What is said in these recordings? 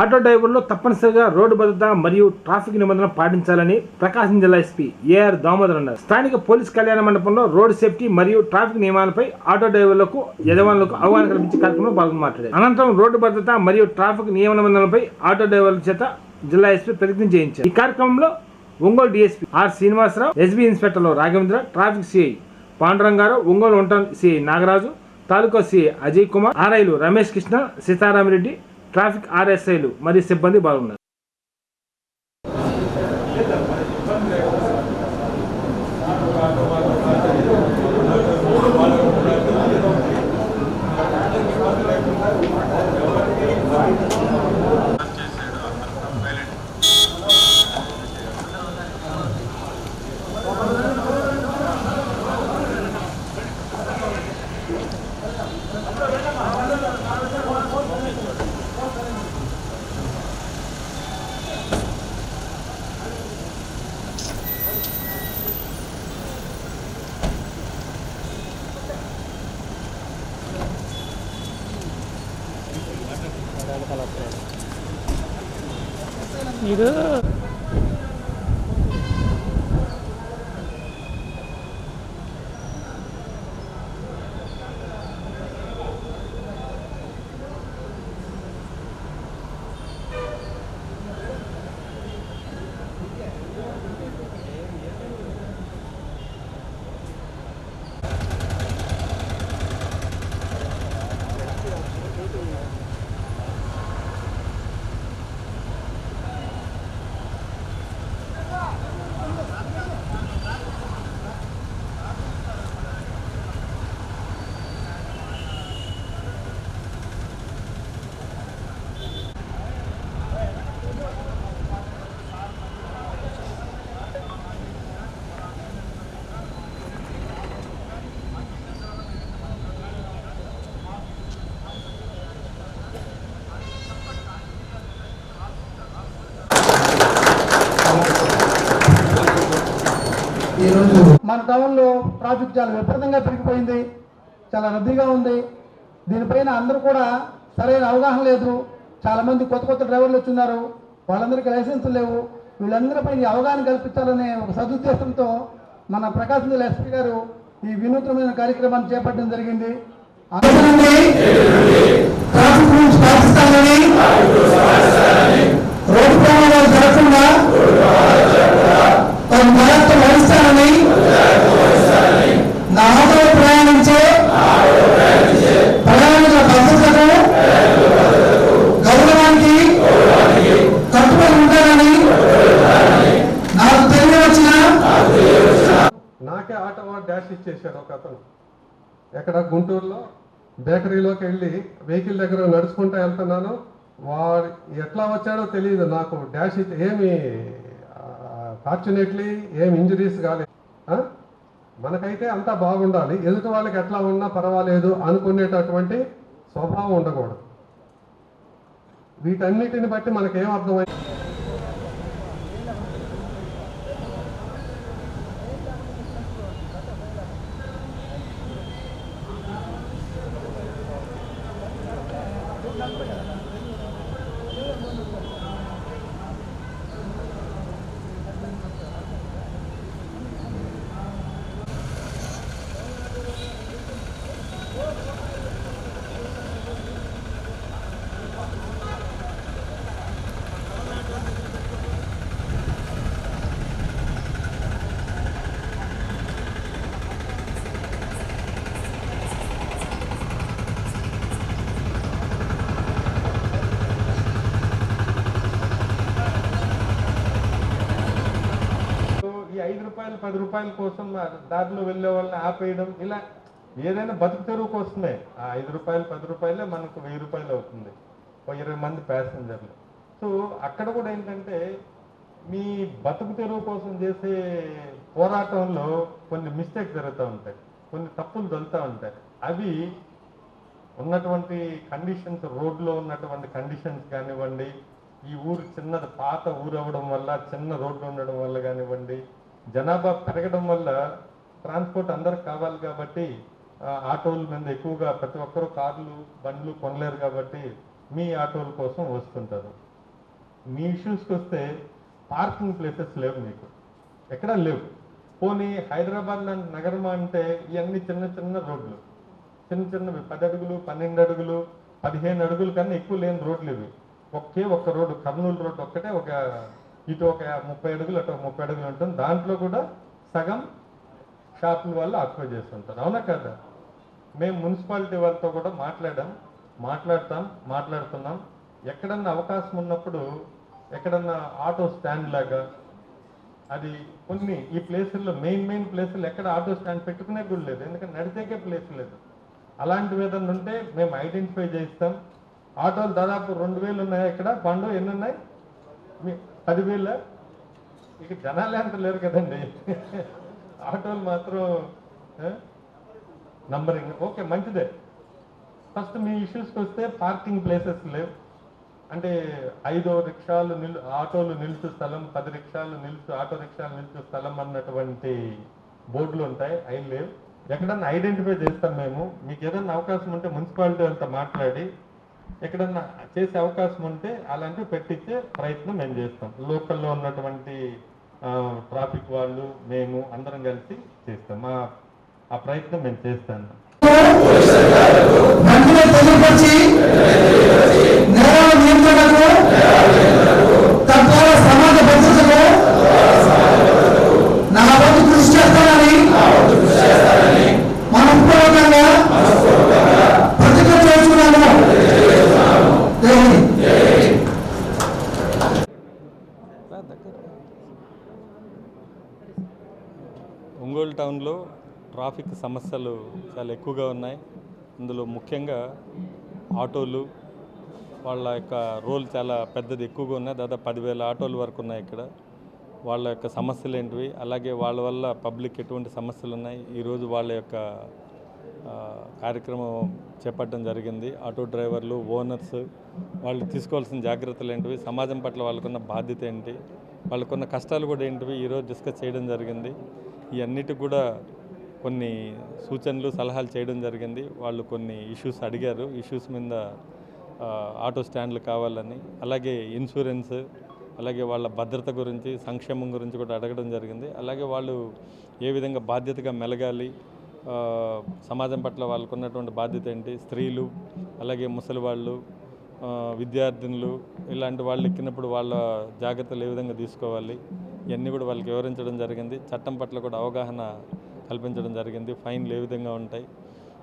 Auto డ్రైవర్లు తప్పనిసరిగా road భద్రత మరియు ట్రాఫిక్ నిబంధనలు పాటించాలని ప్రకాశం జిల్లా ఎస్పీ ఏఆర్ దామోదర్ అన్నారు. స్థానిక పోలీస్ కళ్యాణ మండపంలో రోడ్ సేఫ్టీ మరియు ట్రాఫిక్ నియమాలపై ఆటో డ్రైవర్లకు యజమానులకు అవగాహన కల్పించే కార్యక్రమంలో పాల్గొని మాట్లాడారు. అనంతరం రోడ్డు భద్రత మరియు ట్రాఫిక్ నియమ నిబంధనలపై ఆటో డ్రైవర్ల చేత జిల్లా ఎస్పీ ప్రతిజ్ఞ చేయించారు. ఈ కార్యక్రమంలో Ongole DSP R Srinivasa Rao SB ఇన్స్పెక్టర్లు Raghavendra traffic CI Panduranga Rao Ongole ఉంటాన్ సిఐ నాగరాజు తాలూకా సిఐ అజయ్ కుమార్ ఆర్ఐలు రమేష్ కృష్ణ సీతారామరెడ్డి ట్రాఫిక్ ఆర్ఎస్ఐలు మరియు సిబ్బంది 你的 ఈరోజు మన టౌన్లో ట్రాఫిక్ చాలా విపరీతంగా పెరిగిపోయింది. చాలా రద్దీగా ఉంది. దీనిపైన అందరూ కూడా సరైన అవగాహన లేదు. చాలా మంది కొత్త కొత్త డ్రైవర్లు వచ్చున్నారు. వాళ్ళందరికీ లైసెన్సులు లేవు. వీళ్ళందరిపై అవగాహన కల్పించాలనే ఒక సదుద్దేశంతో మన ప్రకాశం జిల్లా ఎస్పీ గారు ఈ వినూత్నమైన కార్యక్రమాన్ని చేపట్టడం జరిగింది. ట్రాఫిక్ రూల్స్ పాటిస్తానని నాకే ఆటో డాష్ ఇచ్చేసాడు ఒక అతను. ఎక్కడ? గుంటూరులో. బేకరీలోకి వెళ్ళి వెహికల్ దగ్గర నడుచుకుంటూ వెళ్తున్నాను. వాడు ఎట్లా వచ్చాడో తెలియదు నాకు. డాష్ ఇచ్చి ఏమి ఫార్చునేట్లీ ఏం ఇంజరీస్ కాలేదు మనకైతే అంతా బాగుండాలి. ఎదుటి వాళ్ళకి ఎట్లా ఉన్నా పర్వాలేదు అనుకునేటటువంటి స్వభావం ఉండకూడదు. వీటన్నిటిని బట్టి మనకేం అర్థమైంది ఈ ఐదు రూపాయలు పది రూపాయల కోసం దారిలో వెళ్ళే వాళ్ళని ఆపేయడం ఇలా ఏదైనా బతుకు తెరువు కోసమే. ఆ ఐదు రూపాయలు పది రూపాయలే మనకు వెయ్యి రూపాయలు అవుతుంది. ఇరవై మంది ప్యాసింజర్లు. సో అక్కడ కూడా ఏంటంటే మీ బతుకు తెరువు కోసం చేసే పోరాటంలో కొన్ని మిస్టేక్ జరుగుతూ ఉంటాయి. కొన్ని తప్పులు దొరుకుతూ ఉంటాయి. అవి ఉన్నటువంటి కండిషన్స్ రోడ్లో ఉన్నటువంటి కండిషన్స్ కానివ్వండి ఈ ఊరు చిన్నది పాత ఊరు అవ్వడం వల్ల చిన్న రోడ్లు ఉండడం వల్ల కానివ్వండి జనాభా పెరగడం వల్ల ట్రాన్స్పోర్ట్ అందరికి కావాలి కాబట్టి ఆటోల మీద ఎక్కువగా ప్రతి ఒక్కరూ కార్లు బండ్లు కొనలేరు కాబట్టి మీ ఆటోల కోసం వస్తుంటారు. మీ ఇష్యూస్కి వస్తే పార్కింగ్ ప్లేసెస్ లేవు మీకు. ఎక్కడా లేవు. పోనీ హైదరాబాద్ లాంటి నగరం అంటే ఇవన్నీ చిన్న చిన్న రోడ్లు. చిన్న చిన్నవి పది అడుగులు పన్నెండు అడుగులు పదిహేను అడుగులు కన్నా ఎక్కువ లేని రోడ్లు ఇవి. ఒకే ఒక్క రోడ్డు కర్నూలు రోడ్డు ఒక్కటే ఒక ఇటు ఒక ముప్పై అడుగులు అటు ఒక ముప్పై అడుగులు ఉంటుంది. దాంట్లో కూడా సగం షాపుల వాళ్ళు ఆక్యుపై చేస్తుంటారు. అవునా కదా? మేము మున్సిపాలిటీ వాళ్ళతో కూడా మాట్లాడాం. మాట్లాడతాం మాట్లాడుతున్నాం. ఎక్కడన్నా అవకాశం ఉన్నప్పుడు ఎక్కడన్నా ఆటో స్టాండ్ లాగా అది కొన్ని ఈ ప్లేసుల్లో మెయిన్ మెయిన్ ప్లేసులు ఎక్కడ ఆటో స్టాండ్ పెట్టుకునే కూడా లేదు. ఎందుకంటే నడిచేకే ప్లేస్ లేదు. అలాంటివి ఏదన్నా ఉంటే మేము ఐడెంటిఫై చేస్తాం ఆటోలు దాదాపు రెండు వేలు ఉన్నాయి ఇక్కడ? పండు ఎన్ని ఉన్నాయి? పదివేల? ఇక జనాలే అంత లేరు కదండి. ఆటోలు మాత్రం నంబరింగ్ ఓకే మంచిదే. ఫస్ట్ మీ ఇష్యూస్కి వస్తే పార్కింగ్ ప్లేసెస్ లేవు. అంటే ఐదో రిక్షాలు నిల్ ఆటోలు నిలుచు స్థలం పది రిక్షాలు నిలుచు ఆటో రిక్షాలు నిలుచు స్థలం అన్నటువంటి బోర్డులు ఉంటాయి అవి లేవు. ఎక్కడన్నా ఐడెంటిఫై చేస్తాం మేము. మీకు ఏదైనా అవకాశం ఉంటే మున్సిపాలిటీ అంతా మాట్లాడి ఎక్కడన్నా చేసే అవకాశం ఉంటే అలాంటివి పెట్టించే ప్రయత్నం మేము చేస్తాం. లోకల్లో ఉన్నటువంటి ట్రాఫిక్ వాళ్ళు మేము అందరం కలిసి చేస్తాం. మా ఆ ప్రయత్నం మేము చేస్తాను. టౌన్లో ట్రాఫిక్ సమస్యలు చాలా ఎక్కువగా ఉన్నాయి. అందులో ముఖ్యంగా ఆటోలు వాళ్ళ యొక్క రోల్ చాలా పెద్దది ఎక్కువగా ఉన్నాయి. దాదాపు పదివేల ఆటోలు వరకు ఉన్నాయి ఇక్కడ. వాళ్ళ యొక్క సమస్యలు ఏంటివి? అలాగే వాళ్ళ వల్ల పబ్లిక్ ఎటువంటి సమస్యలు ఉన్నాయి? ఈరోజు వాళ్ళ యొక్క కార్యక్రమం చేపట్టడం జరిగింది. ఆటో డ్రైవర్లు ఓనర్స్ వాళ్ళు తీసుకోవాల్సిన జాగ్రత్తలు ఏంటివి? సమాజం పట్ల వాళ్ళకున్న బాధ్యత ఏంటి? వాళ్ళకున్న కష్టాలు కూడా ఏంటివి? ఈరోజు డిస్కస్ చేయడం జరిగింది. ఇవన్నిటి కూడా కొన్ని సూచనలు సలహాలు చేయడం జరిగింది. వాళ్ళు కొన్ని ఇష్యూస్ అడిగారు. ఇష్యూస్ మీద ఆటో స్టాండ్లు కావాలని అలాగే ఇన్సూరెన్స్ అలాగే వాళ్ళ భద్రత గురించి సంక్షేమం గురించి కూడా అడగడం జరిగింది. అలాగే వాళ్ళు ఏ విధంగా బాధ్యతగా మెలగాలి సమాజం పట్ల వాళ్ళకు ఉన్నటువంటి బాధ్యత ఏంటి? స్త్రీలు అలాగే ముసలి వాళ్ళు విద్యార్థినులు ఇలాంటి వాళ్ళు ఎక్కినప్పుడు వాళ్ళ జాగ్రత్తలు ఏ విధంగా తీసుకోవాలి? ఇవన్నీ కూడా వాళ్ళకి వివరించడం జరిగింది. చట్టం పట్ల కూడా అవగాహన కల్పించడం జరిగింది. ఫైన్లు ఏ విధంగా ఉంటాయి?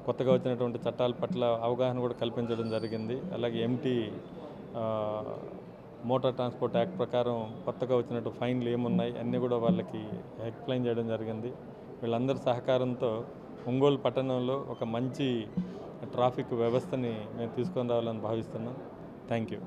కొత్తగా వచ్చినటువంటి చట్టాల పట్ల అవగాహన కూడా కల్పించడం జరిగింది. అలాగే ఎంటీ మోటార్ ట్రాన్స్పోర్ట్ యాక్ట్ ప్రకారం కొత్తగా వచ్చినట్టు ఫైన్లు ఏమున్నాయి? అన్నీ కూడా వాళ్ళకి ఎక్స్ప్లెయిన్ చేయడం జరిగింది. వీళ్ళందరి సహకారంతో ఒంగోలు పట్టణంలో ఒక మంచి ట్రాఫిక్ వ్యవస్థని మేము తీసుకొని రావాలని భావిస్తున్నాం. Thank you.